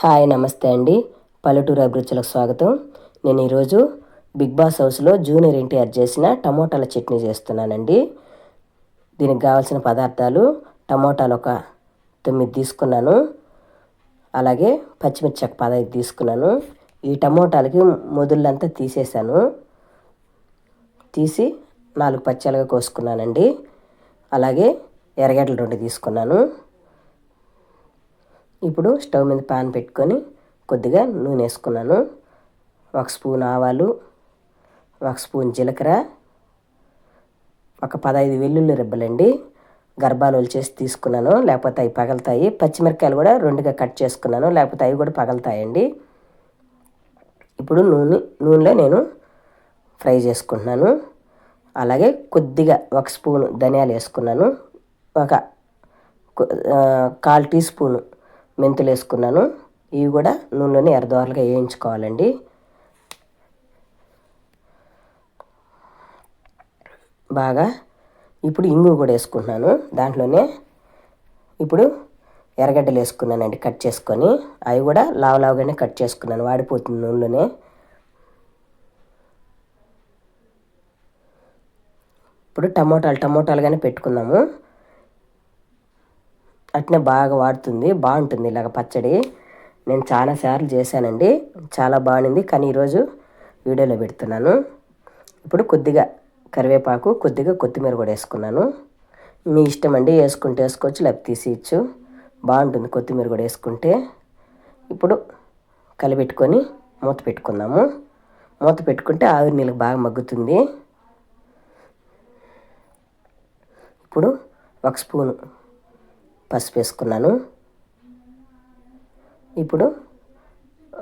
Hi నమస్తే అండి. పల్లెటూరు అభిరుచులకు స్వాగతం. నేను ఈరోజు బిగ్ బాస్ హౌస్లో జూనియర్ ఎన్టీఆర్ చేసిన టమోటాల చట్నీ చేస్తున్నానండి. దీనికి కావాల్సిన పదార్థాలు టమోటాలు ఒక తొమ్మిది తీసుకున్నాను. అలాగే పచ్చిమిర్చి ఒక పదహైదు తీసుకున్నాను. ఈ టమోటాలకి మొదుళ్ళంతా తీసేసాను తీసి నాలుగు పచ్చలుగా కోసుకున్నానండి. అలాగే ఎర్రగడ్డలు రెండు తీసుకున్నాను. ఇప్పుడు స్టవ్ మీద పాన్ పెట్టుకొని కొద్దిగా నూనె వేసుకున్నాను. ఒక స్పూన్ ఆవాలు ఒక స్పూన్ జీలకర్ర ఒక పదహైదు వెల్లుల్లి రెబ్బలండి. గర్భాలు వచ్చేసి తీసుకున్నాను. లేకపోతే అవి పగలుతాయి. పచ్చిమిరకాయలు కూడా రెండుగా కట్ చేసుకున్నాను. లేకపోతే అవి కూడా పగలుతాయండి. ఇప్పుడు నూనె నూనెలో నేను ఫ్రై చేసుకుంటున్నాను. అలాగే కొద్దిగా ఒక స్పూన్ ధనియాలు వేసుకున్నాను. ఒక కాల్ టీ స్పూను మెంతులు వేసుకున్నాను ఇవి కూడా నూనెలోనే ఎర్రదోరలుగా వేయించుకోవాలండి. బాగా ఇప్పుడు ఇంగు కూడా వేసుకుంటున్నాను. దాంట్లోనే ఇప్పుడు ఎర్రగడ్డలు వేసుకున్నానండి కట్ చేసుకొని. అవి కూడా లావు లావుగానే కట్ చేసుకున్నాను. వాడిపోతుంది నూనెలోనే. ఇప్పుడు టమోటాలు టమోటాలుగానే పెట్టుకుందాము. అట్నే బాగా వాడుతుంది బాగుంటుంది. ఇలాగ పచ్చడి నేను చాలా సార్లు చేశానండి. చాలా బాగుంది. కానీ ఈరోజు వీడియోలో పెడుతున్నాను. ఇప్పుడు కొద్దిగా కరివేపాకు కొద్దిగా కొత్తిమీర కూడా వేసుకున్నాను. మీ ఇష్టం అండి వేసుకుంటే వేసుకోవచ్చు లేకపోతే తీసేయచ్చు. బాగుంటుంది కొత్తిమీర కూడా వేసుకుంటే. ఇప్పుడు కలిపెట్టుకొని మూత పెట్టుకుందాము. మూత పెట్టుకుంటే ఆవిరి నీళ్ళకి బాగా మగ్గుతుంది. ఇప్పుడు ఒక స్పూను పసుపు వేసుకున్నాను. ఇప్పుడు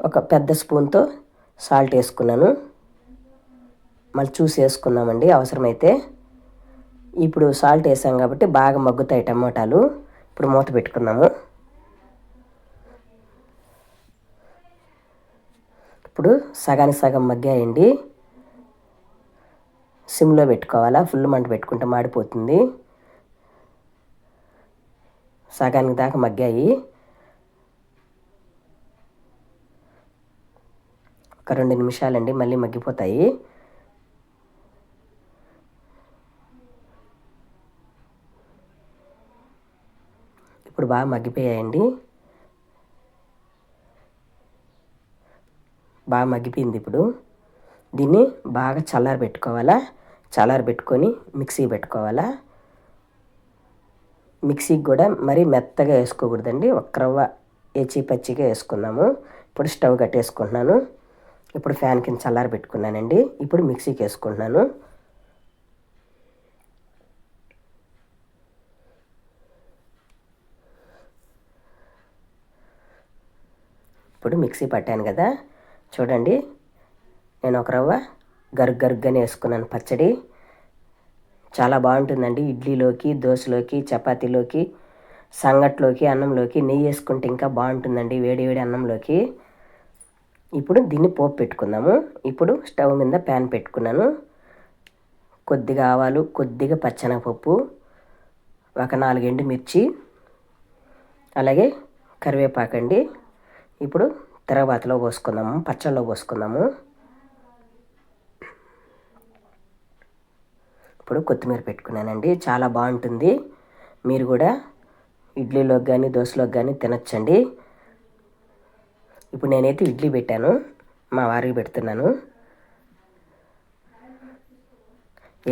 ఒక పెద్ద స్పూన్తో సాల్ట్ వేసుకున్నాను. మళ్ళీ చూసి వేసుకున్నామండి అవసరమైతే. ఇప్పుడు సాల్ట్ వేసాం కాబట్టి బాగా మగ్గుతాయి టమాటాలు. ఇప్పుడు మూత పెట్టుకున్నాము ఇప్పుడు సగానికి సగం మగ్గాయండి. సిమ్లో పెట్టుకోవాలా? ఫుల్ మంట పెట్టుకుంటే మాడిపోతుంది. సగానికి దాకా మగ్గాయి. ఒక రెండు నిమిషాలండి మళ్ళీ మగ్గిపోతాయి. ఇప్పుడు బాగా మగ్గిపోయాయండి. బాగా మగ్గిపోయింది ఇప్పుడు. దీన్ని బాగా చల్లారి పెట్టుకోవాలా చల్లారి పెట్టుకొని మిక్సీ పెట్టుకోవాలా? మిక్సీకి కూడా మరీ మెత్తగా వేసుకోకూడదండి. ఒక రవ్వ ఏచి పచ్చిగా వేసుకున్నాము ఇప్పుడు స్టవ్ కట్టేసుకుంటున్నాను. ఇప్పుడు ఫ్యాన్ కింద చల్లారి పెట్టుకున్నానండి. ఇప్పుడు మిక్సీకి వేసుకుంటున్నాను. ఇప్పుడు మిక్సీ పట్టాను కదా. చూడండి. నేను ఒక రవ్వ గరుగ్ గరుగ్గానే వేసుకున్నాను పచ్చడి. చాలా బాగుంటుందండి. ఇడ్లీలోకి దోశలోకి చపాతీలోకి సంగట్లోకి అన్నంలోకి నెయ్యి వేసుకుంటే ఇంకా బాగుంటుందండి వేడి వేడి అన్నంలోకి. ఇప్పుడు దీన్ని పోపు పెట్టుకుందాము. ఇప్పుడు స్టవ్ మీద ప్యాన్ పెట్టుకున్నాను. కొద్దిగా ఆవాలు కొద్దిగా పచ్చనపప్పు ఒక నాలుగు మిర్చి అలాగే కరివేపాకండి. ఇప్పుడు తరవాతలో పోసుకుందాము పచ్చళ్ళలో పోసుకుందాము. ఇప్పుడు కొత్తిమీర పెట్టుకున్నానండి. చాలా బాగుంటుంది. మీరు కూడా ఇడ్లీలోకి కానీ దోశలోకి కానీ తినచ్చండి. ఇప్పుడు నేనైతే ఇడ్లీ పెట్టాను. మా వారికి పెడుతున్నాను.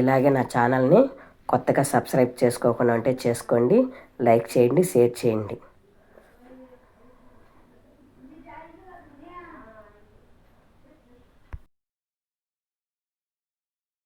ఇలాగే నా ఛానల్ని కొత్తగా సబ్స్క్రైబ్ చేసుకోకుండా ఉంటే చేసుకోండి. లైక్ చేయండి షేర్ చేయండి.